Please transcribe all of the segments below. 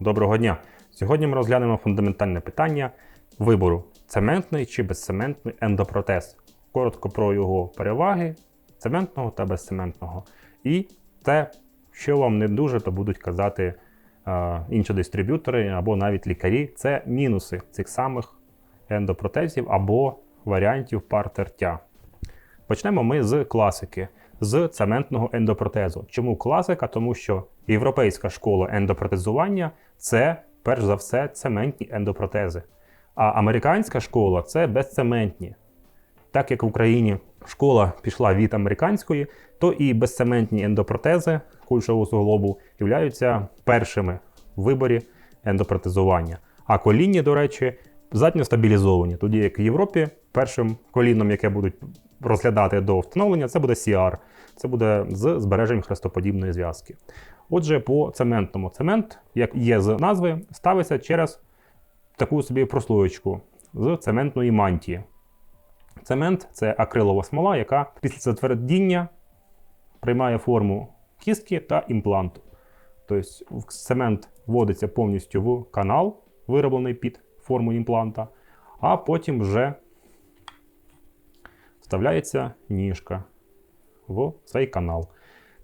Доброго дня! Сьогодні ми розглянемо фундаментальне питання вибору цементний чи безцементний ендопротез. Коротко про його переваги цементного та безцементного. І те, що вам не дуже то будуть казати е, інші дистриб'ютори або навіть лікарі, це мінуси цих самих ендопротезів або варіантів пар тертя. Почнемо ми з класики, з цементного ендопротезу. Чому класика? Тому що європейська школа ендопротезування це перш за все цементні ендопротези. А американська школа це безцементні. Так як в Україні школа пішла від американської, то і безцементні ендопротези кульшового суглобу являються першими в виборі ендопротезування. А колінні, до речі, задньо стабілізовані. Тоді як в Європі першим коліном, яке будуть розглядати до встановлення, це буде CR. Це буде з збереженням хрестоподібної зв'язки. Отже, по цементному цемент, як є з назви, ставиться через таку собі прослоєчку з цементної мантії. Цемент це акрилова смола, яка після затвердіння приймає форму кістки та імпланту. Тобто цемент вводиться повністю в канал, вироблений під форму імпланта, а потім вже вставляється ніжка в цей канал.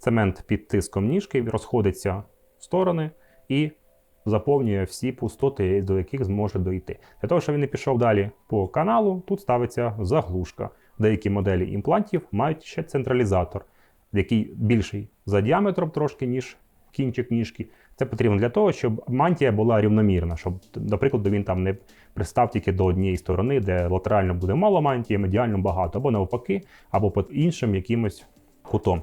Цемент під тиском ніжки розходиться в сторони і заповнює всі пустоти, до яких зможе дойти. Для того, щоб він не пішов далі по каналу, тут ставиться заглушка. Деякі моделі імплантів мають ще централізатор, який більший за діаметром трошки, ніж кінчик ніжки. Це потрібно для того, щоб мантія була рівномірна, щоб, наприклад, він там не пристав тільки до однієї сторони, де латерально буде мало мантії, медіально багато, або навпаки, або під іншим якимось кутом.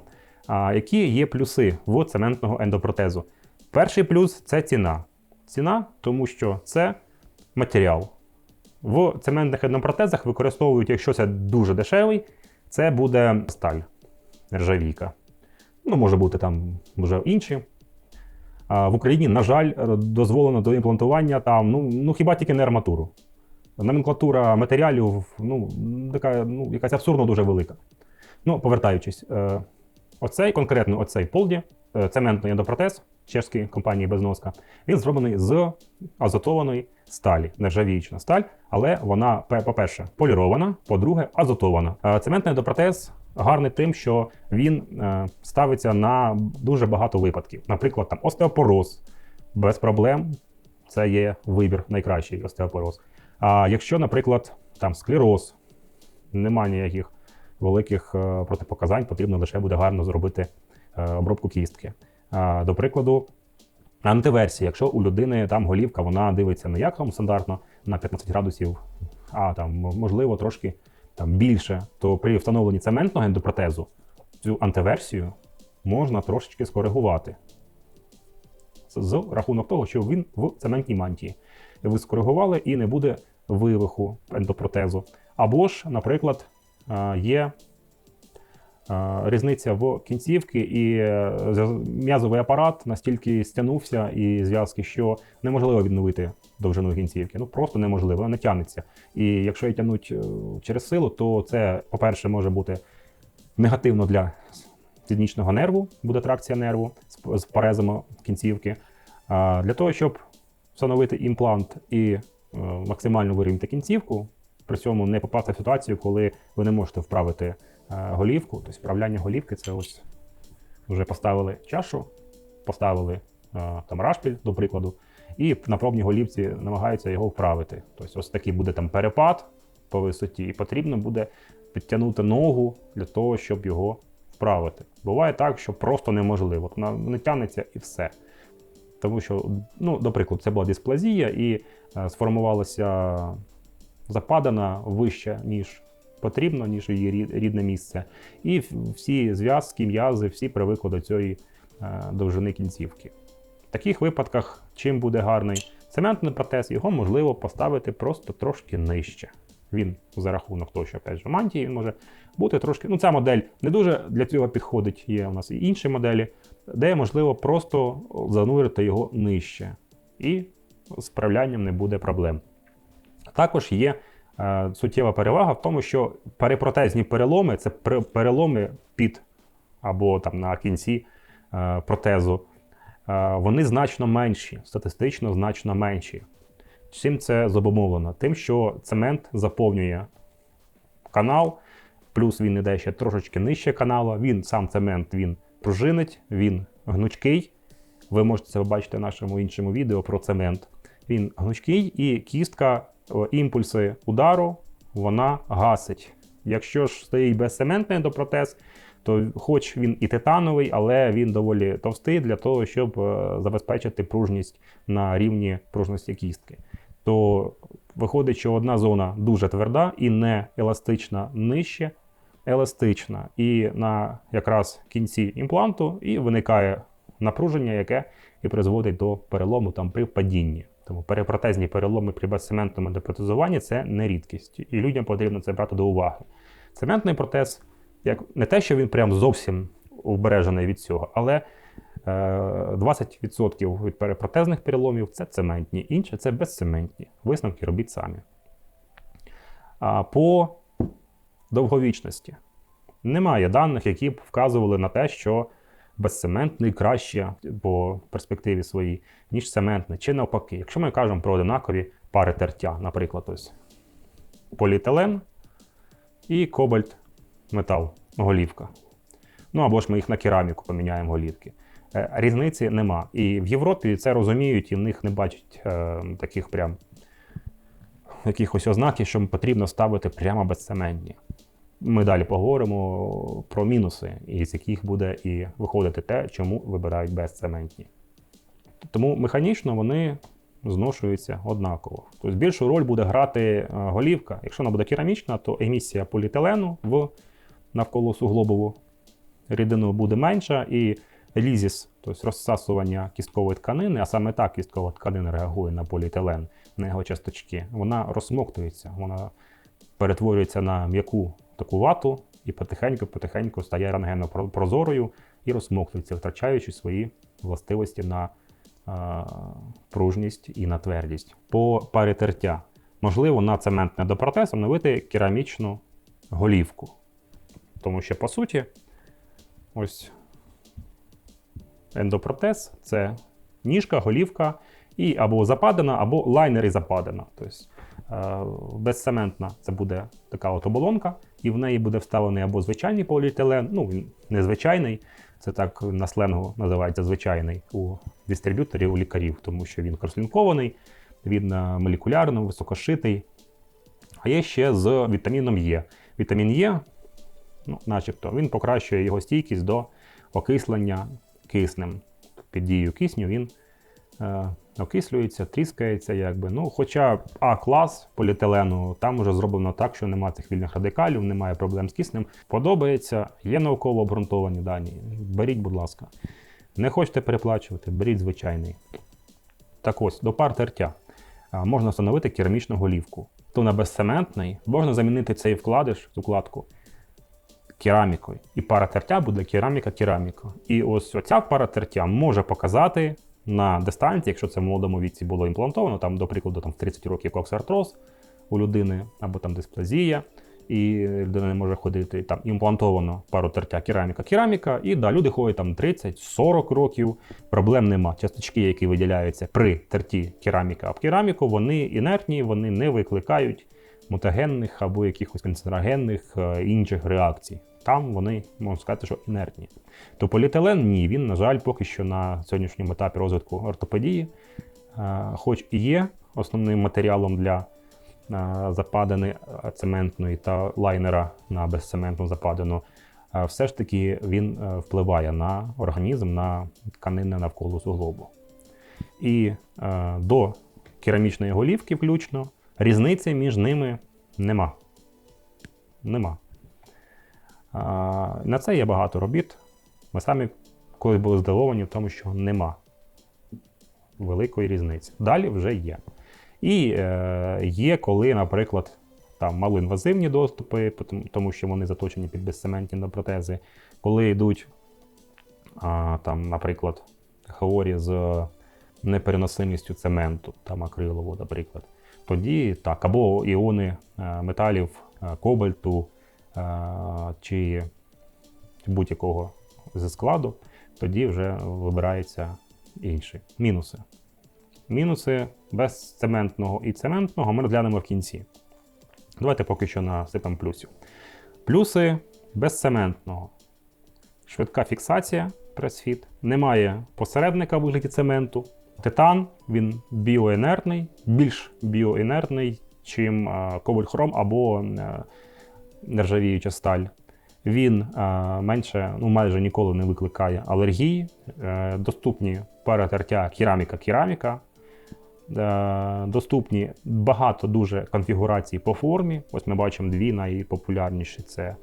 Які є плюси в цементного ендопротезу? Перший плюс це ціна. Ціна, тому що це матеріал. В цементних ендопротезах використовують, якщо це дуже дешевий, це буде сталь, нержавійка. Ну, може бути там вже інші. А в Україні, на жаль, дозволено до імплантування там, ну, ну хіба тільки не арматуру. Номенклатура матеріалів ну, така, ну, якась абсурдно дуже велика. Ну, повертаючись, е, оцей конкретно оцей полді, е, цементний ендопротез чешської компанії Безноска, він зроблений з азотованої сталі, нержавіючна сталь, але вона, по-перше, полірована, по-друге, азотована. Е, цементний ендопротез гарний тим, що він е, ставиться на дуже багато випадків. Наприклад, там остеопороз без проблем. Це є вибір найкращий остеопороз. А якщо, наприклад, там склероз, немає ніяких великих е, протипоказань, потрібно лише буде гарно зробити е, обробку кістки. До прикладу, антиверсія. Якщо у людини там голівка, вона дивиться не як там стандартно на 15 градусів, а там можливо трошки там більше, то при встановленні цементного ендопротезу цю антиверсію можна трошечки скоригувати. З рахунок того, що він в цементній мантії. Ви скоригували і не буде вивиху ендопротезу. Або ж, наприклад, є різниця в кінцівки, і е, м'язовий апарат настільки стягнувся і зв'язки, що неможливо відновити довжину кінцівки. Ну просто неможливо, вона не тягнеться. І якщо її тягнуть е, через силу, то це, по-перше, може бути негативно для сіднічного нерву, буде тракція нерву з парезами кінцівки. Для того, щоб встановити імплант і е, максимально вирівняти кінцівку, при цьому не попасти в ситуацію, коли ви не можете вправити е, голівку. Тобто вправляння голівки це ось вже поставили чашу, поставили там рашпіль, до прикладу і на пробній голівці намагаються його вправити. Тобто, ось такий буде там перепад по висоті, і потрібно буде підтягнути ногу для того, щоб його вправити. Буває так, що просто неможливо. Вона не тягнеться і все. Тому що, ну, до прикладу, це була дисплазія, і е, сформувалася западана вище, ніж потрібно, ніж її рідне місце. І всі зв'язки, м'язи, всі привикли до цієї е, довжини кінцівки. В таких випадках, чим буде гарний цементний протез, його можливо поставити просто трошки нижче. Він за рахунок того, що опять же, мантії він може бути трошки. Ну, ця модель не дуже для цього підходить. Є у нас і інші моделі, де можливо просто занурити його нижче. І з справлянням не буде проблем. Також є е, суттєва перевага в тому, що перепротезні переломи це переломи під або там на кінці е, протезу е, вони значно менші, статистично значно менші. Чим це зобумовлено? Тим, що цемент заповнює канал, плюс він іде ще трошечки нижче каналу. Він сам цемент він пружинить, він гнучкий. Ви можете це побачити в нашому іншому відео про цемент. Він гнучкий і кістка, імпульси удару вона гасить. Якщо ж стоїть безцементний ендопротез, то хоч він і титановий, але він доволі товстий для того, щоб е, забезпечити пружність на рівні пружності кістки. То виходить, що одна зона дуже тверда і не еластична нижче, еластична. І на якраз кінці імпланту і виникає напруження, яке і призводить до перелому там при падінні. Тому перепротезні переломи при безцементному депротезуванні це не рідкість, і людям потрібно це брати до уваги. Цементний протез, як не те, що він прям зовсім убережений від цього, але е, 20% від перепротезних переломів це цементні, інше це безцементні. Висновки робіть самі. А по довговічності немає даних, які б вказували на те, що безцементний краще по перспективі своїй, ніж цементний, чи навпаки. Якщо ми кажемо про одинакові пари тертя, наприклад, ось поліетилен і кобальт метал, голівка. Ну або ж ми їх на кераміку поміняємо голівки. Е, Різниці нема. І в Європі це розуміють, і в них не бачать е, таких прям якихось ознаків, що потрібно ставити прямо безцементні. Ми далі поговоримо про мінуси, із яких буде і виходити те, чому вибирають безцементні. Тому механічно вони зношуються однаково. Тобто більшу роль буде грати е, голівка. Якщо вона буде керамічна, то емісія поліетилену в навколо суглобову рідину буде менша, і лізіс, тобто розсасування кісткової тканини, а саме так кісткова тканина реагує на поліетилен, на його часточки, вона розсмоктується, вона перетворюється на м'яку таку вату і потихеньку-потихеньку стає рентгенопрозорою і розсмоктується, втрачаючи свої властивості на а, пружність і на твердість. По парі можливо на цементний допротез встановити керамічну голівку. Тому що, по суті, ось ендопротез це ніжка, голівка і або западена, або лайнер і западена. Тобто е, безцементна це буде така от оболонка, і в неї буде вставлений або звичайний поліетилен, ну він незвичайний, це так на сленгу називається звичайний у дистриб'юторів, у лікарів, тому що він краслінкований, він е, молекулярно, високошитий. А є ще з вітаміном Е. Вітамін Е, ну, начебто, він покращує його стійкість до окислення киснем. Під дією кисню він е, окислюється, тріскається. якби. Ну, Хоча А-клас поліетилену, там вже зроблено так, що немає цих вільних радикалів, немає проблем з киснем. Подобається, є науково обґрунтовані дані. Беріть, будь ласка. Не хочете переплачувати, беріть звичайний. Так ось, до пар тертя можна встановити керамічну голівку. То на безцементний можна замінити цей вкладиш, вкладку керамікою. І пара тертя буде кераміка-кераміка. І ось оця пара тертя може показати на дистанції, якщо це в молодому віці було імплантовано, там, до прикладу, там, в 30 років коксартроз у людини або там дисплазія, і людина не може ходити там імплантовано пару тертя кераміка-кераміка, і да, люди ходять там 30-40 років, проблем нема. Часточки, які виділяються при терті кераміка об кераміку, вони інертні, вони не викликають мутагенних або якихось канцерогенних е, інших реакцій. Там вони, можна сказати, що інертні. То поліетилен ні, він, на жаль, поки що на сьогоднішньому етапі розвитку ортопедії, е, хоч і є основним матеріалом для е, западини цементної та лайнера на безцементну западину, все ж таки він впливає на організм, на тканини навколо суглобу. І до керамічної голівки включно різниці між ними нема. Нема. На це є багато робіт. Ми самі колись були здивовані в тому, що нема великої різниці. Далі вже є. І е, є, коли, наприклад, там малоінвазивні доступи, тому що вони заточені під безцементні протези, коли йдуть, там, наприклад, хворі з непереносимістю цементу, там акрилову, наприклад тоді так, або іони е, металів е, кобальту чи будь-якого зі складу, тоді вже вибирається інший. Мінуси. Мінуси без цементного і цементного ми розглянемо в кінці. Давайте поки що насипемо плюсів. Плюси без цементного. Швидка фіксація пресфіт. Немає посередника в вигляді цементу. Титан він біоінертний, більш біоінертний, чим ковальхром або е, нержавіюча сталь. Він е, менше, ну майже ніколи не викликає алергії. Е, доступні перетертя кераміка-кераміка. Е, доступні багато дуже конфігурацій по формі. Ось ми бачимо дві найпопулярніші це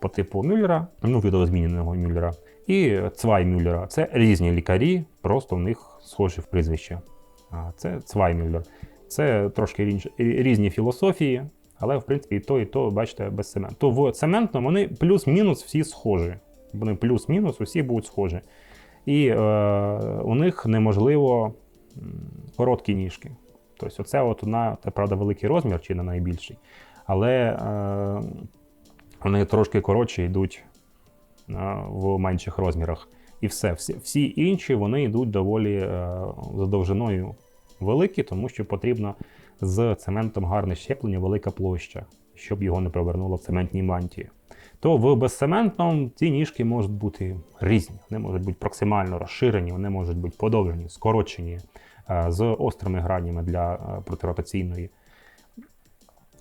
по типу Мюллера, ну, видозміненого Мюллера, і Цвай Мюллера. Це різні лікарі, просто в них схожі в прізвище. Це Цвай Мюллер. Це трошки різні філософії, але в принципі і то, і то, бачите, без цементу. То в цементному вони плюс-мінус всі схожі. Вони плюс-мінус усі будуть схожі. І е, у них неможливо короткі ніжки. Тобто, оце от одна, це правда, великий розмір, чи не найбільший, але е, вони трошки коротші йдуть е, в менших розмірах. І все. Всі, всі інші вони йдуть доволі е, за великі, тому що потрібно з цементом гарне щеплення, велика площа, щоб його не провернуло в цементній мантії. То в безцементному ці ніжки можуть бути різні. Вони можуть бути проксимально розширені, вони можуть бути подовжені, скорочені, е, з острими гранями для е, протиротаційної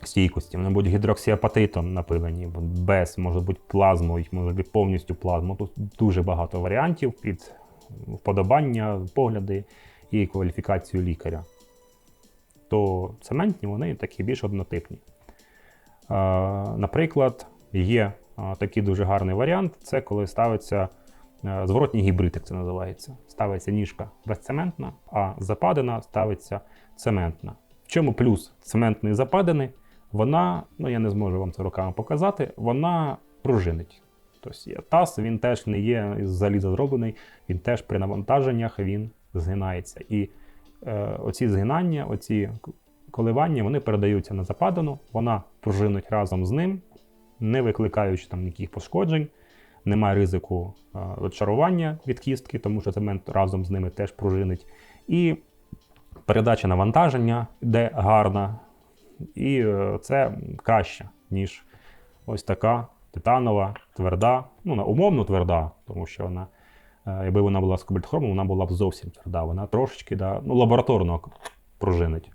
стійкості. Вони будуть гідроксіапатитом напилені, без, може бути плазмою, може бути повністю плазмою. Тут дуже багато варіантів під вподобання, погляди і кваліфікацію лікаря. То цементні вони такі більш однотипні. Е, Наприклад, є е, такий дуже гарний варіант це коли ставиться е, зворотній гібрид, як це називається. Ставиться ніжка безцементна, а западина ставиться цементна. В чому плюс цементної западини? Вона, ну я не зможу вам це руками показати, вона пружинить. Тобто таз, він теж не є із заліза зроблений, він теж при навантаженнях він згинається. І оці згинання, оці коливання, вони передаються на западину, вона пружинить разом з ним, не викликаючи там ніяких пошкоджень, немає ризику е, відшарування від кістки, тому що цемент разом з ними теж пружинить. І передача навантаження йде гарна, і е, це краще, ніж ось така титанова, тверда, ну, умовно тверда, тому що вона, е, якби вона була з кобальтхромом, вона була б зовсім тверда. Вона трошечки да, ну, лабораторно пружинить.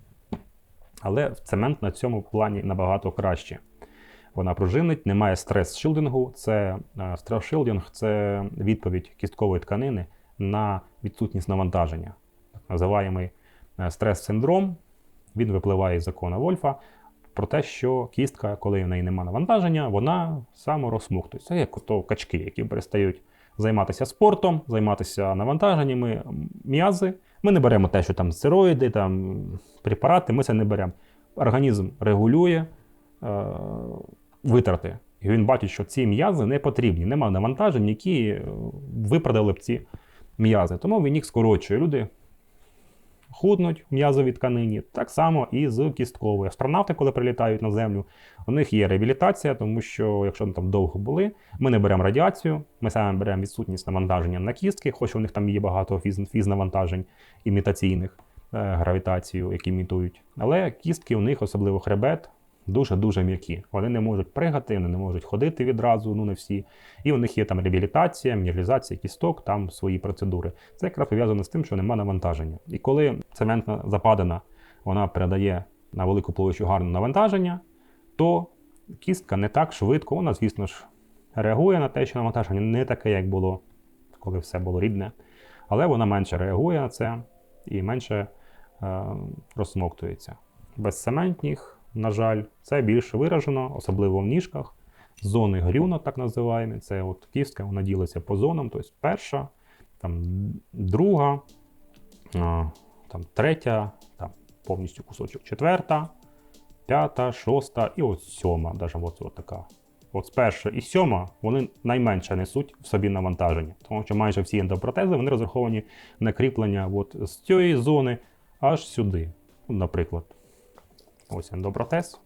Але цемент на цьому плані набагато краще. Вона пружинить, немає стрес-шилдингу. Це е, стрес-шилдинг це відповідь кісткової тканини на відсутність навантаження. Так називаємий е, стрес-синдром. Він випливає із закона Вольфа про те, що кістка, коли в неї немає навантаження, вона саморозсмуктується. Це як ото качки, які перестають займатися спортом, займатися навантаженнями, м'язи. Ми не беремо те, що там стероїди, там препарати, ми це не беремо. Організм регулює е, витрати. І він бачить, що ці м'язи не потрібні, немає навантажень, які е, виправдали б ці м'язи. Тому він їх скорочує. Люди худнуть в м'язовій тканині, так само і з кісткової. Астронавти, коли прилітають на землю, у них є реабілітація, тому що якщо вони там довго були, ми не беремо радіацію, ми саме беремо відсутність навантаження на кістки, хоч у них там є багато фіз, фізнавантажень імітаційних, е, гравітацію, які імітують. Але кістки у них, особливо хребет, дуже-дуже м'які. Вони не можуть пригати, вони не можуть ходити відразу, ну не всі. І у них є там реабілітація, мінералізація кісток, там свої процедури. Це якраз пов'язано з тим, що немає навантаження. І коли цементна западина вона передає на велику площу гарне навантаження, то кістка не так швидко, вона, звісно ж, реагує на те, що навантаження не таке, як було, коли все було рідне. Але вона менше реагує на це і менше е, розсмоктується. Безцементних, на жаль, це більше виражено, особливо в ніжках. Зони грюна, так називаємо. Це от кістка, вона ділиться по зонам. Тобто перша, там, друга, там, третя, там, повністю кусочок четверта, п'ята, шоста і от сьома. Даже от, от така. От перша і сьома вони найменше несуть в собі навантаження, тому що майже всі ендопротези вони розраховані на кріплення от з цієї зони аж сюди. Наприклад, ось ендопротез.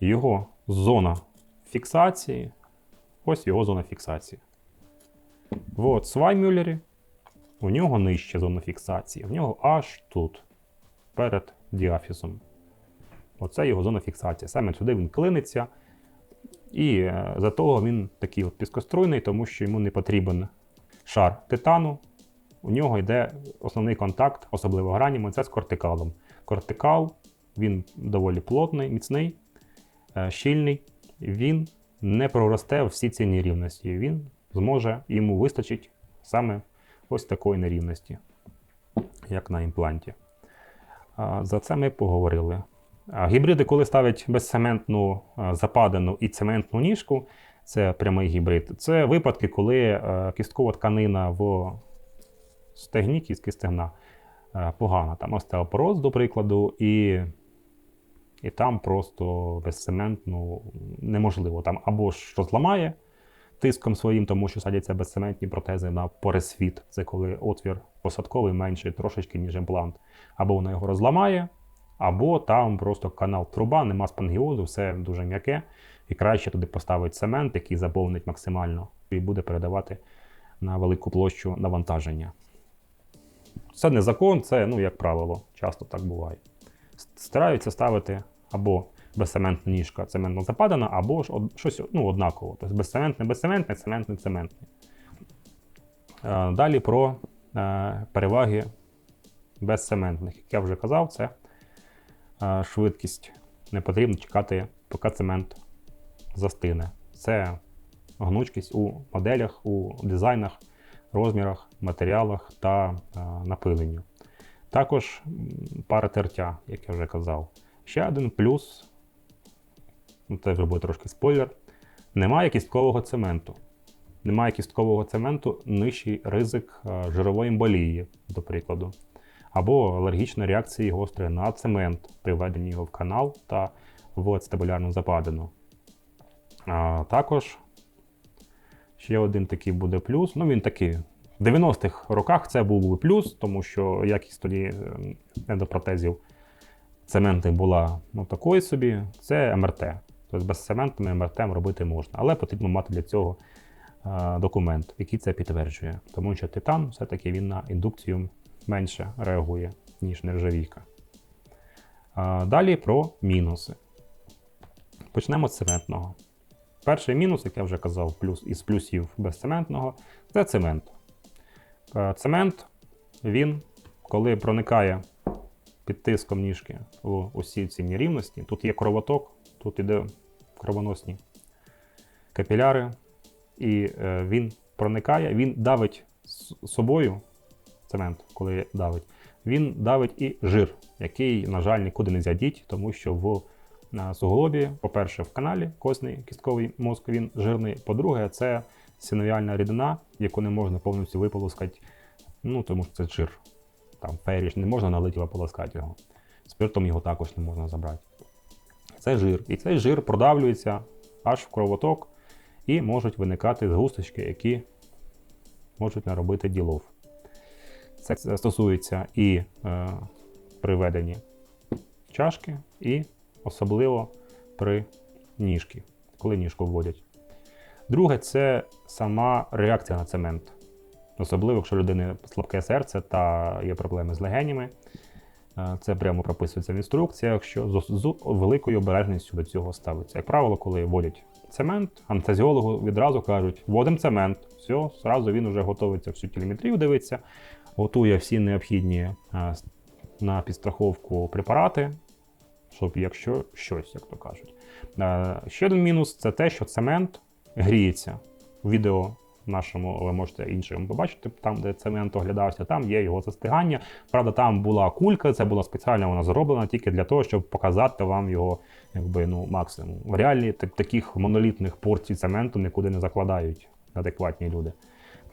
Його зона фіксації. Ось його зона фіксації. В Сваймюллері У нього нижче зона фіксації, в нього аж тут, перед діафізом. Оце його зона фіксації. Саме сюди він клиниться. І е, за того він такий от піскоструйний, тому що йому не потрібен шар титану. У нього йде основний контакт, особливо граніми, це з кортикалом. Кортикал він доволі плотний, міцний, е, щільний. Він не проросте всі ці нерівності. Він зможе, йому вистачить саме ось такої нерівності, як на імпланті. За це ми поговорили. Гібриди, коли ставлять безцементну а, западину і цементну ніжку, це прямий гібрид. Це випадки, коли е, кісткова тканина в стегні, кістки стегна е, погана. Там остеопороз, до прикладу, і, і там просто без цементну неможливо. Там або ж розламає тиском своїм, тому що садяться безцементні протези на пересвіт. Це коли отвір посадковий менший трошечки, ніж імплант. Або вона його розламає, або там просто канал труба, нема спангіозу, все дуже м'яке. І краще туди поставить цемент, який заповнить максимально, і буде передавати на велику площу навантаження. Це не закон, це, ну, як правило, часто так буває. Стараються ставити або безцементна ніжка, цементно западана, або ж од- щось ну, однаково. Тобто безцементне, безцементне, цементне, цементне. Е, Далі про е, переваги безцементних. Як я вже казав, це е, швидкість. Не потрібно чекати, поки цемент застине. Це гнучкість у моделях, у дизайнах, розмірах, матеріалах та е, напиленню. Також пара тертя, як я вже казав. Ще один плюс, ну, це вже буде трошки спойлер. Немає кісткового цементу. Немає кісткового цементу, нижчий ризик е, жирової емболії, до прикладу, або алергічної реакції гострої на цемент при введенні його в канал та в стабулярну западину. Також ще один такий буде плюс. Ну, він такий. В 90-х роках це був би плюс, тому що якість тоді е, ендопротезів цементних була ну, такою собі. Це МРТ. Тобто без цементами МРТ робити можна. Але потрібно мати для цього е, документ, який це підтверджує. Тому що титан все-таки він на індукцію менше реагує, ніж нержавійка. Далі про мінуси. Почнемо з цементного. Перший мінус, як я вже казав, плюс із плюсів безцементного, це цемент. Е, Цемент, він, коли проникає під тиском ніжки у усі ці нерівності, тут є кровоток, тут іде кровоносні капіляри, і е, він проникає, він давить з собою цемент, коли давить, він давить і жир, який, на жаль, нікуди не зядіть, тому що в на суглобі, по-перше, в каналі костний кістковий мозок він жирний. По-друге, це синовіальна рідина, яку не можна повністю виполоскати, ну тому що це жир. Там феріш, не можна налити полоскати його. Спиртом його також не можна забрати. Це жир. І цей жир продавлюється аж в кровоток, і можуть виникати згусточки, які можуть наробити ділов. Це стосується і е, при веденні чашки, і особливо при ніжки, коли ніжку вводять. Друге, це сама реакція на цемент. Особливо, якщо людини слабке серце та є проблеми з легенями. Е, Це прямо прописується в інструкціях, що з, великою обережністю до цього ставиться. Як правило, коли вводять цемент, анестезіологу відразу кажуть, вводимо цемент. Все, зразу він вже готується всю телеметрію, дивиться, готує всі необхідні е, на підстраховку препарати, щоб якщо щось, як то кажуть. Е, Ще один мінус це те, що цемент гріється. У відео нашому ви можете іншим побачити, там, де цемент оглядався, там є його застигання. Правда, там була кулька, це була спеціально вона зроблена тільки для того, щоб показати вам його якби, ну, максимум. В реалі так- таких монолітних порцій цементу нікуди не закладають адекватні люди.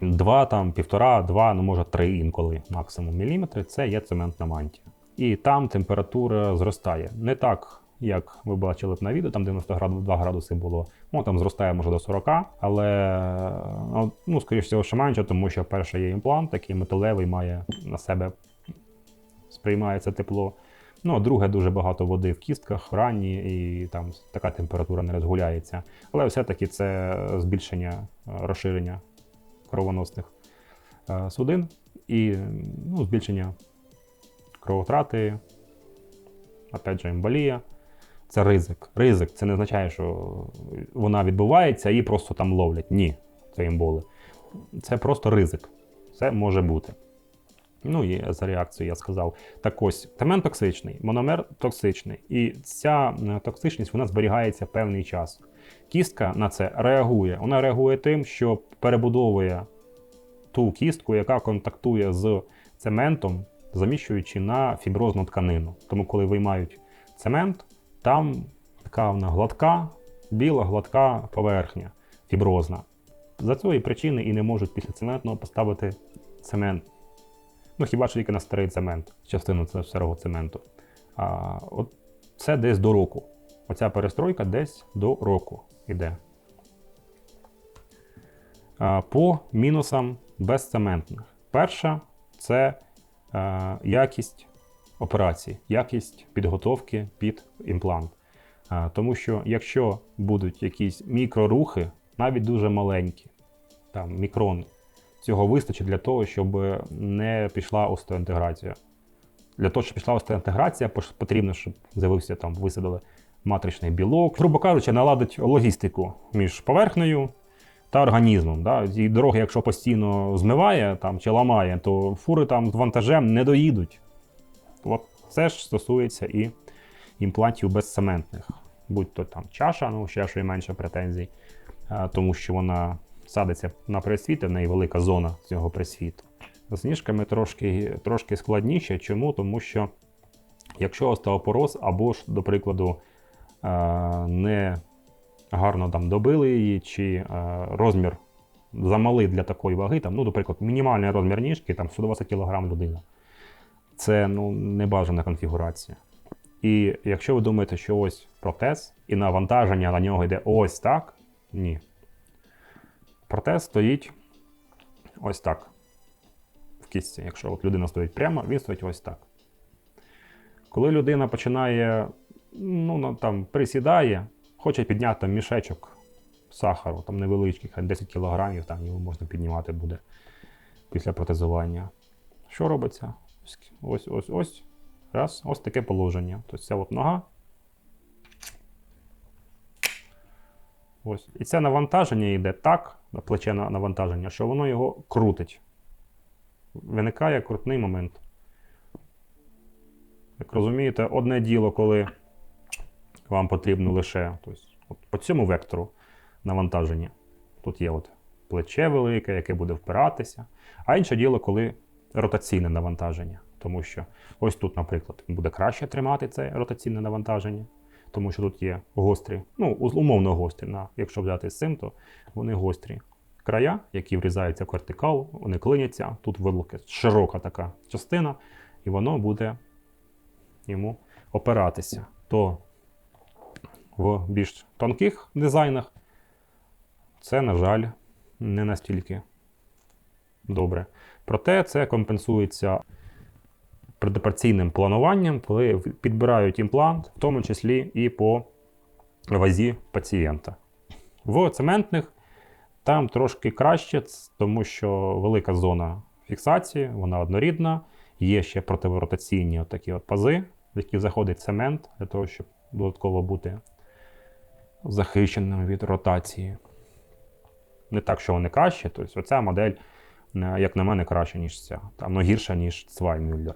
Два, там, півтора, два, ну може три інколи максимум міліметри це є цементна мантія. І там температура зростає. Не так, як ви бачили б на відео, там 92 градуси було. Ну там зростає може до 40, але ну, скоріш всього, ще менше, тому що перше є імплант, такий металевий, має на себе сприймається тепло. Ну, а друге, дуже багато води в кістках, ранні, і там така температура не розгуляється. Але все-таки це збільшення е, розширення кровоносних е, судин. і ну, збільшення кровотрати, опять же, емболія. Це ризик. Ризик це не означає, що вона відбувається і просто там ловлять. Ні, це емболи. Це просто ризик. Це може бути. Ну і за реакцією я сказав. Так ось, темен токсичний, мономер токсичний. І ця е, токсичність вона зберігається певний час. Кістка на це реагує. Вона реагує тим, що перебудовує ту кістку, яка контактує з цементом, заміщуючи на фіброзну тканину. Тому, коли виймають цемент, там така вона гладка, біла гладка поверхня, фіброзна. За цієї причини і не можуть після цементного поставити цемент. Ну, хіба що тільки на старий цемент, частину старого цементу. А, от це десь до року. Оця перестройка десь до року йде. По мінусам безцементних. Перша це якість операції, якість підготовки під імплант. Тому що якщо будуть якісь мікрорухи, навіть дуже маленькі, там мікрони, цього вистачить для того, щоб не пішла остеоінтеграція. Для того, щоб пішла остеоінтеграція, потрібно, щоб з'явився там, висадили матричний білок. Грубо кажучи, наладить логістику між поверхнею та організмом. Да? І дороги, якщо постійно змиває там, чи ламає, то фури там з вантажем не доїдуть. От це ж стосується і імплантів безцементних. Будь то там чаша, ну ще що і менше претензій, тому що вона садиться на пресвіт, і в неї велика зона цього пресвіту. З ніжками трошки, трошки складніше. Чому? Тому що якщо остеопороз або ж, до прикладу, не гарно там добили її, чи е, розмір замалий для такої ваги, там, ну, наприклад, мінімальний розмір ніжки там 120 кг людина. Це ну, небажана конфігурація. І якщо ви думаєте, що ось протез і навантаження на нього йде ось так, ні. Протез стоїть ось так. В кістці. Якщо от людина стоїть прямо, він стоїть ось так. Коли людина починає, ну, там, присідає, хоче підняти там, мішечок сахару, там невеличкий, хай 10 кг, там його можна піднімати буде після протезування. Що робиться? Ось, ось, ось. Раз, ось таке положення. Тобто ця от нога. Ось. І це навантаження йде так, на плече навантаження, що воно його крутить. Виникає крутний момент. Як розумієте, одне діло, коли вам потрібно лише тобто, от по цьому вектору навантаження. Тут є от плече велике, яке буде впиратися. А інше діло, коли ротаційне навантаження. Тому що ось тут, наприклад, буде краще тримати це ротаційне навантаження, тому що тут є гострі, ну, умовно гострі. На, якщо взяти з цим, то вони гострі. Края, які врізаються в вертикал, вони клиняться. Тут велика, широка така частина, і воно буде йому опиратися. То в більш тонких дизайнах це, на жаль, не настільки добре. Проте це компенсується предопераційним плануванням, коли підбирають імплант, в тому числі і по вазі пацієнта. В цементних там трошки краще, тому що велика зона фіксації, вона однорідна. Є ще противоротаційні от такі от пази, в які заходить цемент для того, щоб додатково бути захищеним від ротації. Не так, що вони краще. Тобто, оця модель, е, як на мене, краще, ніж ця. Там ну, гірша, ніж Цваймюллер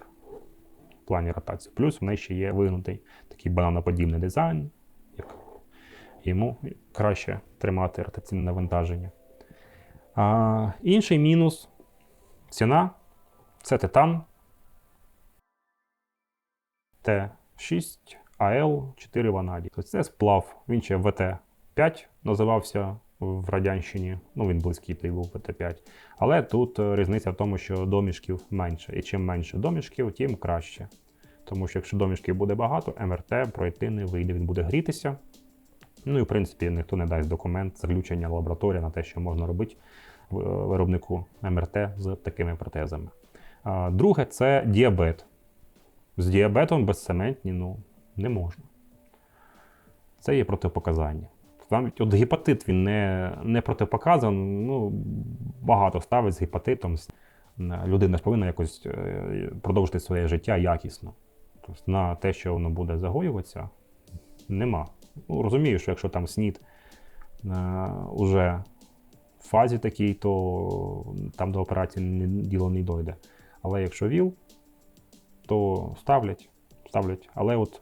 в плані ротації. Плюс в неї ще є вигнутий такий бананоподібний дизайн, як йому краще тримати ротаційне навантаження. А, інший мінус ціна це титан Т6 АЛ 4 ванаді. Тобто Це сплав, він ще ВТ5 називався в Радянщині. Ну, він близький той був ВТ5. Але тут е, різниця в тому, що домішків менше. І чим менше домішків, тим краще. Тому що якщо домішків буде багато, МРТ пройти не вийде, він буде грітися. Ну і в принципі ніхто не дасть документ заключення лабораторії на те, що можна робити е, виробнику МРТ з такими протезами. Друге це діабет. З діабетом безцементні ну, не можна. Це є протипоказання. Навіть от гепатит він не, не протипоказан, ну, багато ставить з гепатитом. Людина ж повинна якось е, продовжити своє життя якісно. Тобто на те, що воно буде загоюватися, нема. Ну, розумію, що якщо там снід е, уже в фазі такій, то там до операції діло не дойде. Але якщо ВІЛ, то ставлять, ставлять. Але от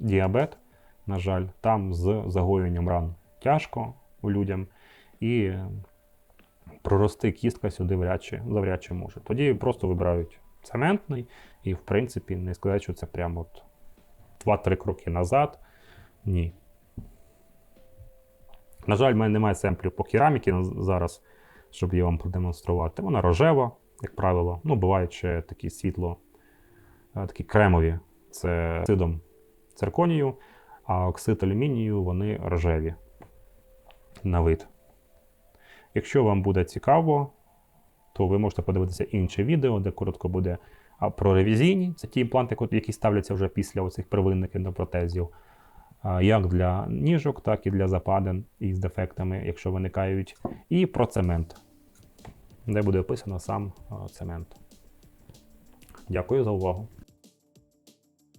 діабет, на жаль, там з загоюванням ран тяжко у людям, і прорости кістка сюди вряд чи, завряд чи може. Тоді просто вибирають цементний, і, в принципі, не сказати, що це прямо от 2-3 кроки назад. Ні. На жаль, в мене немає семплів по кераміки зараз, щоб її вам продемонструвати. Вона рожева, як правило. Ну, бувають ще такі світло, е, такі кремові. Це оксидом цирконію, а оксид алюмінію вони рожеві на вид. Якщо вам буде цікаво, то ви можете подивитися інше відео, де коротко буде про ревізійні. Це ті імпланти, які ставляться вже після оцих первинних ендопротезів. А, Як для ніжок, так і для западин із дефектами, якщо виникають. І про цемент, де буде описано сам цемент. Дякую за увагу.